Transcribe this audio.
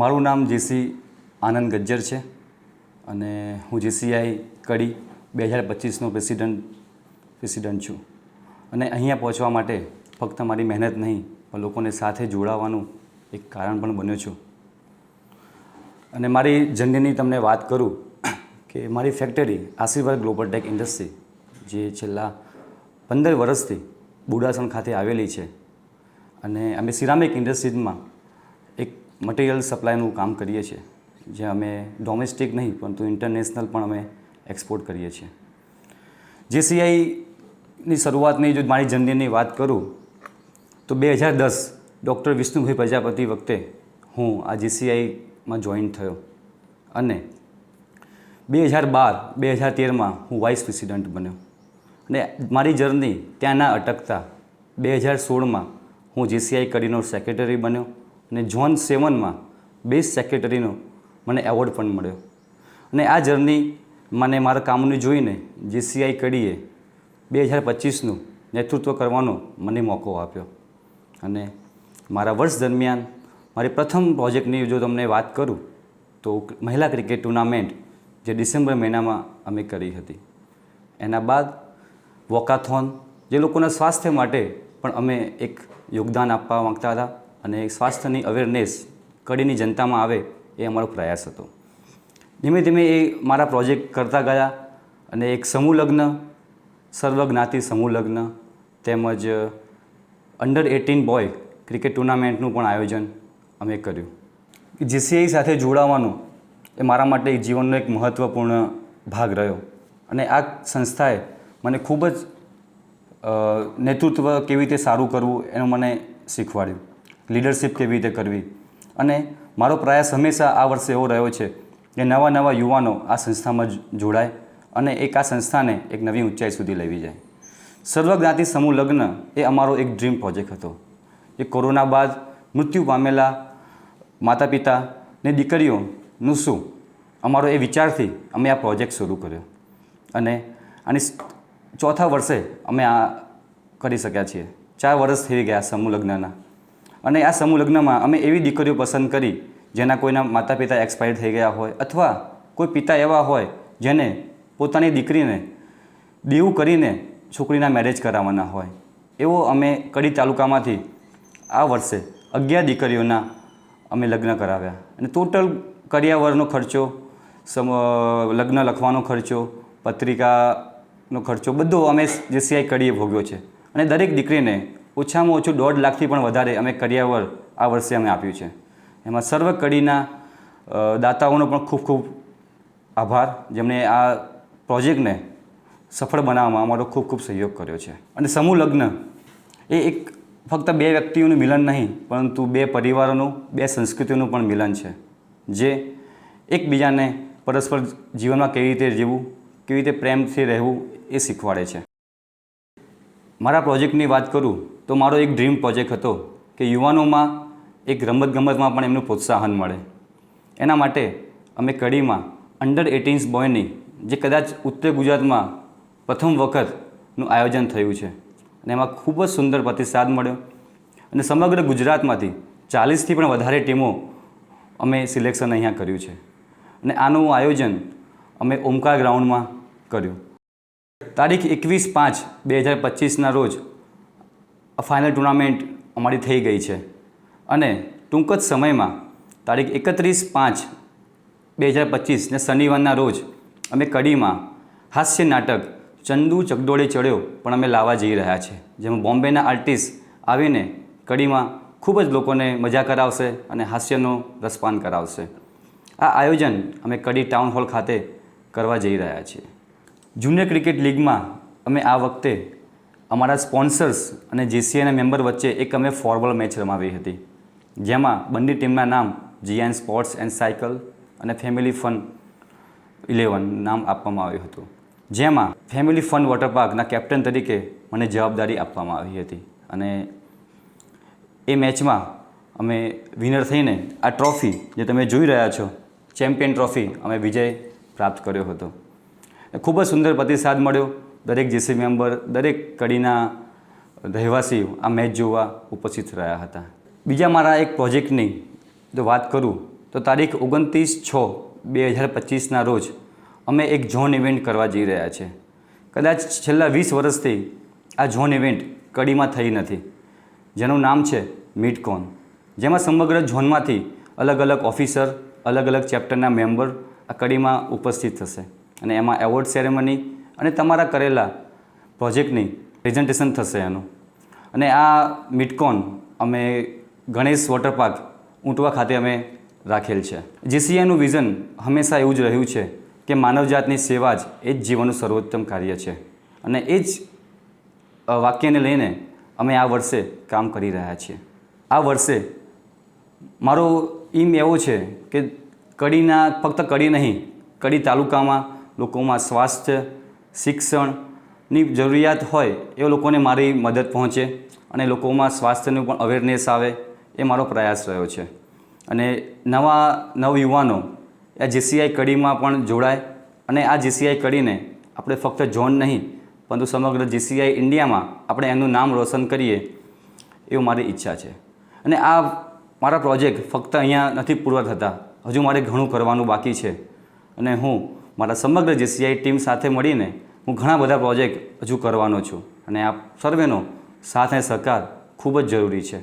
મારું નામ જેસી આનંદ ગજ્જર છે અને હું જેસીઆઈ કડી બે હજાર પચીસનો પ્રેસિડન્ટ પ્રેસિડન્ટ છું. અને અહીંયા પહોંચવા માટે ફક્ત મારી મહેનત નહીં, પણ લોકોને સાથે જોડાવાનું એક કારણ પણ બન્યો છું. અને મારી જર્નીની તમને વાત કરું કે મારી ફેક્ટરી આશીર્વાદ ગ્લોબલ ટેક ઇન્ડસ્ટ્રી, જે છેલ્લા પંદર વર્ષથી બુડાસણ ખાતે આવેલી છે. અને અમે સિરામિક ઇન્ડસ્ટ્રીઝમાં મટીરિયલ સપ્લાયનું કામ કરીએ છીએ, જે અમે ડોમેસ્ટિક નહીં, પરંતુ ઇન્ટરનેશનલ પણ અમે એક્સપોર્ટ કરીએ છીએ. જેસીઆઈની શરૂઆતની જો મારી જર્નીની વાત કરું, તો બે હજાર દસ ડૉક્ટર વિષ્ણુભાઈ પ્રજાપતિ વખતે હું આ જીસીઆઈમાં જોઈન થયો. અને બે હજાર બાર, બે હજાર તેરમાં હું વાઇસ પ્રેસિડન્ટ બન્યો. અને મારી જર્ની ત્યાં ના અટકતા બે હજાર સોળમાં હું જીસીઆઈ કરીનો સેક્રેટરી બન્યો. અને ઝોન સેવનમાં બેસ્ટ સેક્રેટરીનો મને એવોર્ડ પણ મળ્યો. અને આ જર્ની મને મારા કામનું જોઈને જીસીઆઈ કડીએ બે હજાર પચીસનું નેતૃત્વ કરવાનો મને મોકો આપ્યો. અને મારા વર્ષ દરમિયાન મારી પ્રથમ પ્રોજેક્ટની જો તમને વાત કરું, તો મહિલા ક્રિકેટ ટુર્નામેન્ટ જે ડિસેમ્બર મહિનામાં અમે કરી હતી. એના બાદ વોકાથોન જે લોકોના સ્વાસ્થ્ય માટે પણ અમે એક યોગદાન આપવા માગતા હતા. અને સ્વાસ્થ્યની અવેરનેસ કડીની જનતામાં આવે એ અમારો પ્રયાસ હતો. ધીમે ધીમે એ મારા પ્રોજેક્ટ કરતા ગયા અને એક સમૂહ લગ્ન સર્વજ્ઞાતિ સમૂહ લગ્ન તેમજ અંડર એટીન બોય ક્રિકેટ ટુર્નામેન્ટનું પણ આયોજન અમે કર્યું. જીસીઆઈ સાથે જોડાવાનું એ મારા માટે જીવનનો એક મહત્ત્વપૂર્ણ ભાગ રહ્યો અને આ સંસ્થાએ મને ખૂબ જ નેતૃત્વ કેવી રીતે સારું કરવું એનું મને શીખવાડ્યું. લીડરશિપ કેવી રીતે કરવી? અને મારો પ્રયાસ હંમેશા આ વર્ષે એવો રહ્યો છે કે નવા નવા યુવાનો આ સંસ્થામાં જોડાય અને એક આ સંસ્થાને એક નવી ઊંચાઈ સુધી લેવી જાય. સર્વજ્ઞાતિ સમૂહ લગ્ન એ અમારો એક ડ્રીમ પ્રોજેક્ટ હતો. એ કોરોના બાદ મૃત્યુ પામેલા માતા પિતા ને દીકરીઓનું શું? અમારો એ વિચારથી અમે આ પ્રોજેક્ટ શરૂ કર્યો. અને આની ચોથા વર્ષે અમે આ કરી શક્યા છીએ. ચાર વર્ષ થઈ ગયા સમૂહ લગ્નના. અને આ સમૂહ લગ્નમાં અમે એવી દીકરીઓ પસંદ કરી, જેના કોઈના માતા પિતા એક્સપાયર થઈ ગયા હોય અથવા કોઈ પિતા એવા હોય જેને પોતાની દીકરીને દેવું કરીને છોકરીના મેરેજ કરાવવાના હોય. એવો અમે કડી તાલુકામાંથી આ વર્ષે અગિયાર દીકરીઓના અમે લગ્ન કરાવ્યા. અને ટોટલ કર્યાવરનો ખર્ચો, સમ લગ્ન લખવાનો ખર્ચો, પત્રિકાનો ખર્ચો બધો અમે જેસીઆઈ કડીએ ભોગ્યો છે. અને દરેક દીકરીને ઓછામાં ઓછું દોઢ લાખથી પણ વધારે અમે કરિયાવર આ વર્ષે અમે આપ્યું છે. એમાં સર્વ કડીના દાતાઓનો પણ ખૂબ ખૂબ આભાર. જેમણે આ પ્રોજેક્ટને સફળ બનાવવામાં અમારો ખૂબ ખૂબ સહયોગ કર્યો છે. અને સમૂહ લગ્ન એ એક ફક્ત બે વ્યક્તિઓનું મિલન નહીં, પરંતુ બે પરિવારોનું, બે સંસ્કૃતિઓનું પણ મિલન છે. જે એકબીજાને પરસ્પર જીવનમાં કેવી રીતે જીવવું, કેવી રીતે પ્રેમથી રહેવું એ શીખવાડે છે. મારા પ્રોજેક્ટની વાત કરું તો મારો એક ડ્રીમ પ્રોજેક્ટ હતો કે યુવાનોમાં એક રમતગમતમાં પણ એમનું પ્રોત્સાહન મળે. એના માટે અમે કડીમાં અંડર એટીન્સ બોયની જે કદાચ ઉત્તર ગુજરાતમાં પ્રથમ વખતનું આયોજન થયું છે. અને એમાં ખૂબ જ સુંદર પ્રતિસાદ મળ્યો. અને સમગ્ર ગુજરાતમાંથી ચાલીસથી પણ વધારે ટીમો અમે સિલેક્શન અહીંયા કર્યું છે. અને આનું આયોજન અમે ઓમકાર ગ્રાઉન્ડમાં કર્યું. તારીખ એકવીસ પાંચ બે હજાર પચીસના રોજ ફાઇનલ ટુર્નામેન્ટ અમારી થઈ ગઈ છે. અને ટૂંક જ સમયમાં તારીખ એકત્રીસ પાંચ બે હજાર પચીસને શનિવારના રોજ અમે કડીમાં હાસ્ય નાટક ચંદુ ચકડોળે ચડ્યો પણ અમે લાવવા જઈ રહ્યા છે જેમાં બોમ્બેના આર્ટિસ્ટ આવીને કડીમાં ખૂબ જ લોકોને મજા કરાવશે અને હાસ્યનો રસપાન કરાવશે. આ આયોજન અમે કડી ટાઉન હોલ ખાતે કરવા જઈ રહ્યા છીએ. જુનિયર ક્રિકેટ લીગમાં અમે આ વખતે અમારા સ્પોન્સર્સ અને જેસીઆઈના મેમ્બર વચ્ચે એક અમે ફોર્મલ મેચ રમાવી હતી. જેમાં બંને ટીમના નામ જીએન સ્પોર્ટ્સ એન્ડ સાયકલ અને ફેમિલી ફન ઇલેવન નામ આપવામાં આવ્યું હતું. જેમાં ફેમિલી ફન વોટર પાર્કના કેપ્ટન તરીકે મને જવાબદારી આપવામાં આવી હતી અને એ મેચમાં અમે વિનર થઈને આ ટ્રોફી જે તમે જોઈ રહ્યા છો ચેમ્પિયન ટ્રોફી અમે વિજય પ્રાપ્ત કર્યો હતો. ખૂબ જ સુંદર પ્રતિસાદ મળ્યો. દરેક જેસી મેમ્બર દરેક કડીના રહેવાસી આ મેચ જોવા ઉપસ્થિત રહ્યા હતા. બીજા મારા એક પ્રોજેક્ટની જો વાત કરું, તો તારીખ ઓગણત્રીસ છ બે હજાર પચીસના રોજ અમે એક ઝોન ઇવેન્ટ કરવા જઈ રહ્યા છે. કદાચ છેલ્લા વીસ વર્ષથી આ ઝોન ઇવેન્ટ કડીમાં થઈ નથી. જેનું નામ છે મિડકોન જેમાં સમગ્ર ઝોનમાંથી અલગ અલગ ઓફિસર અલગ અલગ ચેપ્ટરના મેમ્બર આ કડીમાં ઉપસ્થિત થશે. અને એમાં એવોર્ડ સેરેમની અને તમારા કરેલા પ્રોજેક્ટની પ્રેઝન્ટેશન થશે એનું. અને આ મિટકોન અમે ગણેશ વોટર પાર્ક ઊંટવા ખાતે અમે રાખેલ છે. જીસીઆઈનું વિઝન હંમેશા એવું જ રહ્યું છે કે માનવજાતની સેવા જ એ જ જીવનનું સર્વોત્તમ કાર્ય છે. અને એ જ વાક્યને લઈને અમે આ વર્ષે કામ કરી રહ્યા છીએ. આ વર્ષે મારો ઈમ એવો છે કે કડીના, ફક્ત કડી નહીં, કડી તાલુકામાં લોકોમાં સ્વાસ્થ્ય શિક્ષણની જરૂરિયાત હોય એ લોકોને મારી મદદ પહોંચે અને લોકોમાં સ્વાસ્થ્યનું પણ અવેરનેસ આવે એ મારો પ્રયાસ રહ્યો છે. અને નવા નવયુવાનો આ જીસીઆઈ કડીમાં પણ જોડાય અને આ જીસીઆઈ કડીને આપણે ફક્ત ઝોન નહીં, પરંતુ સમગ્ર જીસીઆઈ ઇન્ડિયામાં આપણે એનું નામ રોશન કરીએ એવું મારી ઈચ્છા છે. અને આ મારા પ્રોજેક્ટ ફક્ત અહીંયા નથી પૂરા થતા, હજુ મારે ઘણું કરવાનું બાકી છે. અને હું મારા સમગ્ર જીસીઆઈ ટીમ સાથે મળીને હું ઘણા બધા પ્રોજેક્ટ હજુ કરવાનો છું અને આ સર્વેનો સાથ સહકાર ખૂબ જ જરૂરી છે.